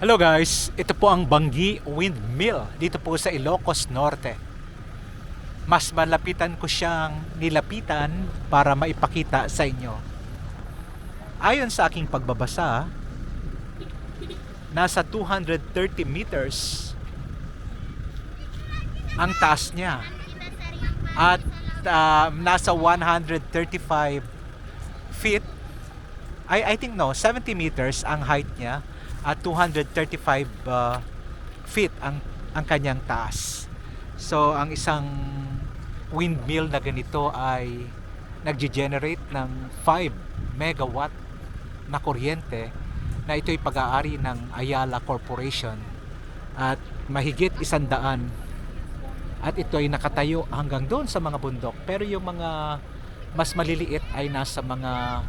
Hello guys, ito po ang Bangi Windmill dito po sa Ilocos Norte. Mas malapitan ko siyang nilapitan para maipakita sa inyo. Ayon sa aking pagbabasa, nasa 230 meters ang taas niya. At ah, nasa 135 feet I, I think no, 70 meters ang height niya at 235 uh, feet ang ang kanyang taas. So ang isang windmill na ganito ay nagge-generate ng 5 megawatt na kuryente na ito'y pag-aari ng Ayala Corporation at mahigit isandaan at ito ay nakatayo hanggang doon sa mga bundok pero yung mga mas maliliit ay nasa mga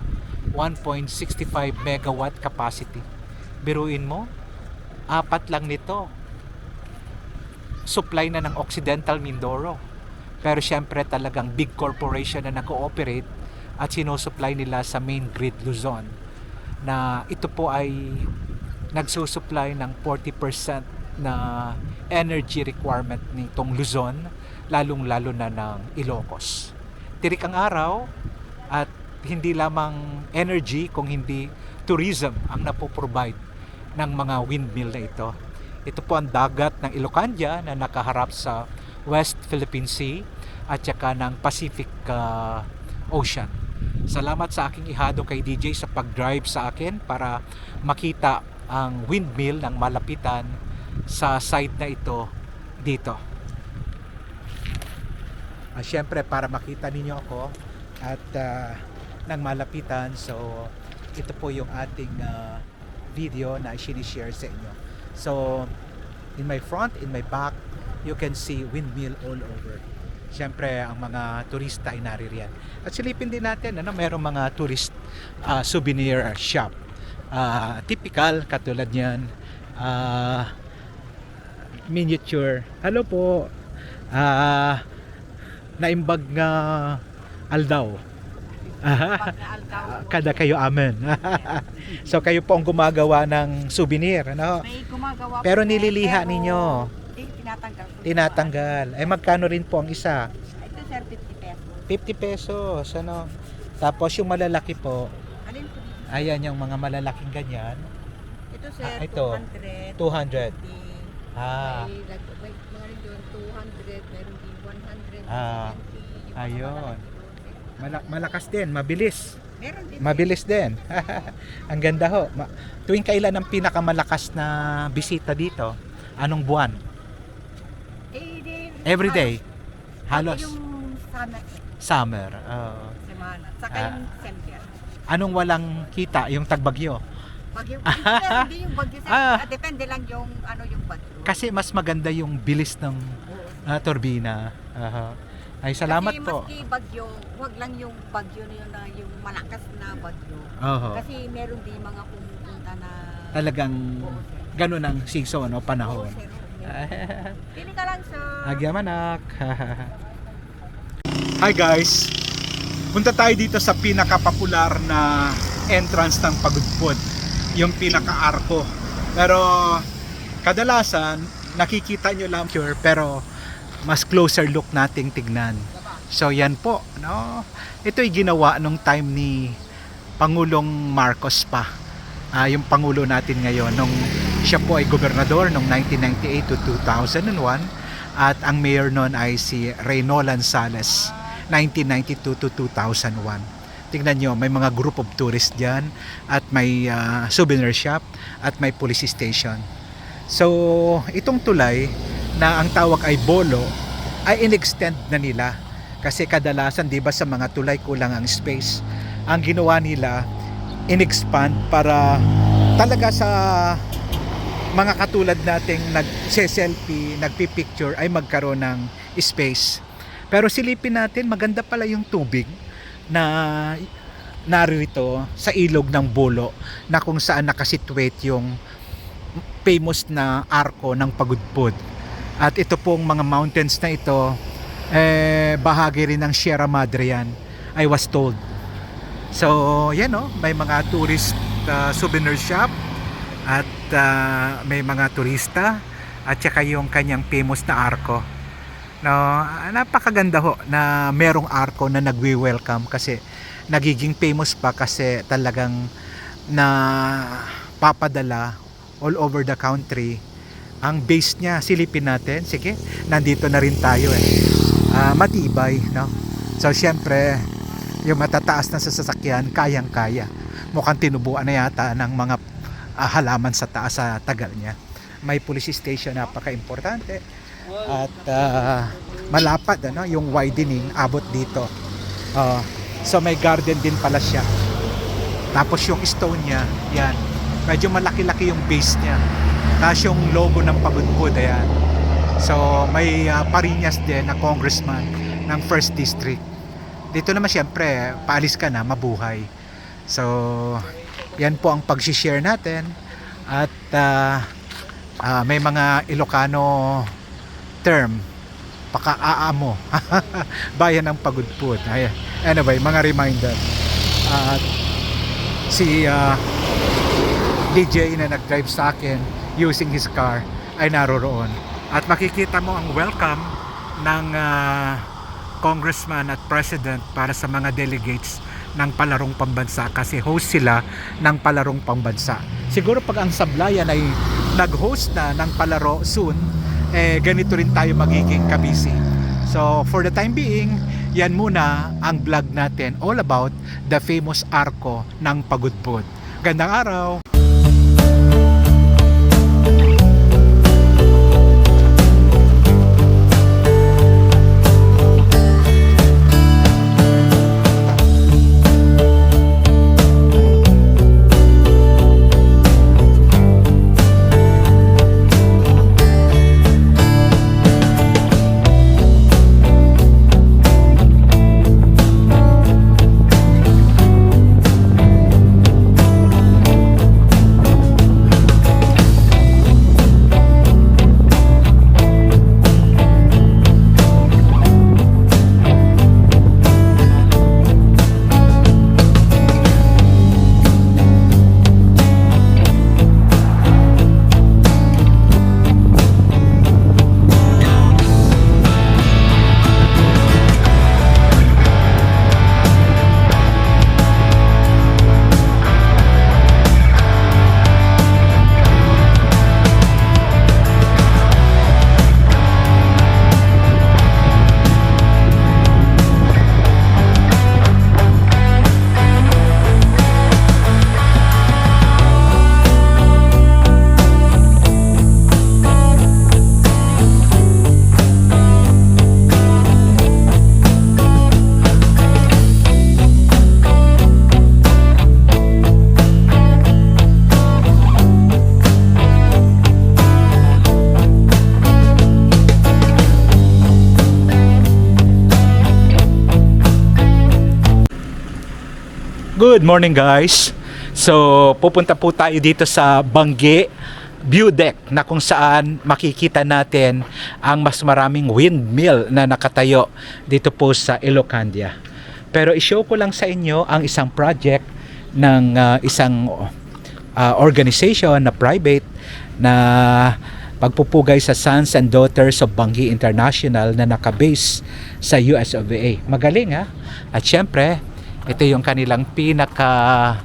1.65 megawatt capacity biruin mo? Apat lang nito. Supply na ng Occidental Mindoro. Pero syempre talagang big corporation na nag-ooperate at sinusupply nila sa main grid Luzon na ito po ay nagsusupply ng 40% na energy requirement nitong Luzon lalong lalo na ng Ilocos. Tirik ang araw at hindi lamang energy kung hindi tourism ang napoprovide ng mga windmill na ito. Ito po ang dagat ng Ilocandia na nakaharap sa West Philippine Sea at saka ng Pacific uh, Ocean. Salamat sa aking ihado kay DJ sa pag-drive sa akin para makita ang windmill ng malapitan sa side na ito dito. Ah, Siyempre para makita ninyo ako at ah, ng malapitan so ito po yung ating ah, video na sinishare sa inyo. So in my front, in my back, you can see windmill all over. Siyempre ang mga turista ay naririyan. At silipin din natin, ano, mayroong mga tourist ah, souvenir shop. Ah, typical, katulad niyan, ah, miniature. Hello po. Ah, naimbag nga aldaw. Kada kayo amen. so kayo po ang gumagawa ng souvenir, ano? May gumagawa po Pero nililiha pero ninyo. Hindi, tinatanggal po. Tinatanggal. Eh magkano rin po ang isa? Ito sir, 50 pesos. 50 pesos, ano? Tapos yung malalaki po, Alin po ayan yung mga malalaking ganyan. Ito sir, Ah, ito. 200. 200. Ah, May, lag- may mga rin doon, 200, meron din 100, Ah, 120, yung mga ayun. Mala- malakas din, mabilis. Meron din. Mabilis din. ang ganda ho. Ma- tuwing kailan ang pinakamalakas na bisita dito? Anong buwan? Eh, di, Every day. halos. Halos. Yung summer, Summer. oo. semana. Saka Ah. yung December. Anong walang kita? Yung tagbagyo. Bagyo. Sir, hindi yung bagyo sir. Ah. Ah, Depende lang yung ano yung bagyo. Kasi mas maganda yung bilis ng Oo. ah, turbina. Aha. Ay, salamat Kasi po. maski bagyo, wag lang yung bagyo na yun na yung malakas na bagyo. Oo. Kasi meron din mga pumupunta na Talagang Oo, ganun ang season o Oo, panahon. sir. Pili ka lang sir. Agyamanak. Hi guys. Punta tayo dito sa pinakapopular na entrance ng Pagudpod, yung pinaka-arko. Pero kadalasan nakikita nyo lang pure pero mas closer look nating tignan. So yan po, no. Ito'y ginawa nung time ni Pangulong Marcos pa. Ah, yung pangulo natin ngayon nung siya po ay gobernador noong 1998 to 2001 at ang mayor noon ay si Reynolan Sales 1992 to 2001 tingnan nyo may mga group of tourists dyan at may ah, souvenir shop at may police station so itong tulay na ang tawag ay bolo ay in-extend na nila kasi kadalasan di ba sa mga tulay kulang ang space ang ginawa nila in-expand para talaga sa mga katulad nating nag-selfie, nagpi-picture ay magkaroon ng space. Pero silipin natin, maganda pala yung tubig na narito sa ilog ng Bolo na kung saan nakasituate yung famous na arko ng Pagudpod. At ito pong mga mountains na ito, eh, bahagi rin ng Sierra Madre yan, I was told. So, yan no, may mga tourist uh, souvenir shop at ah, may mga turista at saka yung kanyang famous na arko. No, napakaganda ho na merong arko na nagwi-welcome kasi nagiging famous pa kasi talagang na papadala all over the country ang base niya silipin natin. Sige nandito na rin tayo eh. Ah, matibay no? So syempre yung matataas na sasakyan kayang kaya mukhang tinubuan na yata ng mga ah, halaman sa taas sa tagal niya. May police station napaka importante at ah, malapad ano yung widening abot dito. Ah, so may garden din pala siya. Tapos yung stone niya yan. Medyo malaki-laki yung base niya tapos yung logo ng pagudpud ayan. So may ah, parinyas din na congressman ng first district. Dito naman syempre paalis ka na mabuhay. So yan po ang pag-share natin. At ah, ah, may mga Ilocano term paka-aamo bayan ng pagudpud. Ayan. anyway mga reminder. At si ah, DJ na nag-drive sa akin using his car ay naroroon. At makikita mo ang welcome ng ah, congressman at president para sa mga delegates ng palarong pambansa kasi host sila ng palarong pambansa. Siguro pag ang sablayan ay nag-host na ng palaro soon eh ganito rin tayo magiging kabisi. So for the time being yan muna ang vlog natin all about the famous arko ng Pagudpud. Gandang araw Good morning guys. So pupunta po tayo dito sa Bangge View Deck na kung saan makikita natin ang mas maraming windmill na nakatayo dito po sa Ilocandia. Pero i-show ko lang sa inyo ang isang project ng ah, isang ah, organization na private na pagpupugay sa Sons and Daughters of Bangi International na nakabase sa US of A. Magaling ha? At syempre, ito yung kanilang pinaka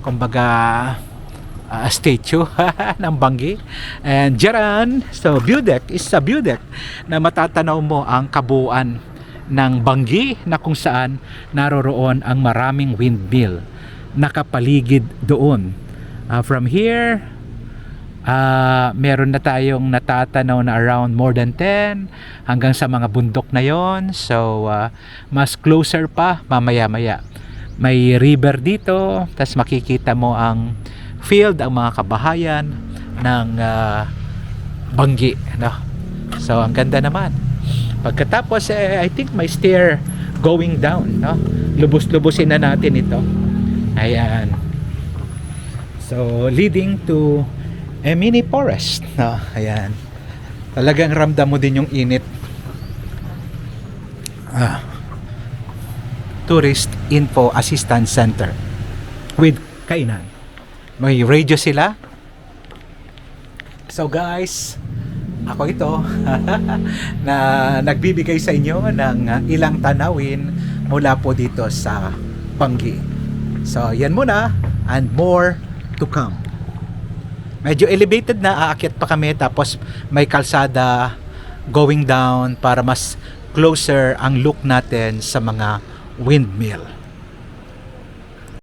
kumbaga ah, statue ng Bangi. And Jaran, so view deck is a view deck na matatanaw mo ang kabuuan ng Bangi na kung saan naroroon ang maraming windmill nakapaligid doon. Ah, from here, ah meron na tayong natatanaw na around more than 10 hanggang sa mga bundok na yon. So, ah, mas closer pa mamaya-maya. May river dito, tas makikita mo ang field, ang mga kabahayan ng ah, Banggi. No? So, ang ganda naman. Pagkatapos, eh, I think may stair going down. No? Lubos-lubusin na natin ito. Ayan. So, leading to a mini forest. No? Ayan. Talagang ramdam mo din yung init. Ah. Tourist Info Assistance Center with kainan. May radio sila So guys, ako ito na nagbibigay sa inyo ng uh, ilang tanawin mula po dito sa Bangi. So yan muna and more to come. Medyo elevated na aakyat pa kami tapos may kalsada going down para mas closer ang look natin sa mga windmill.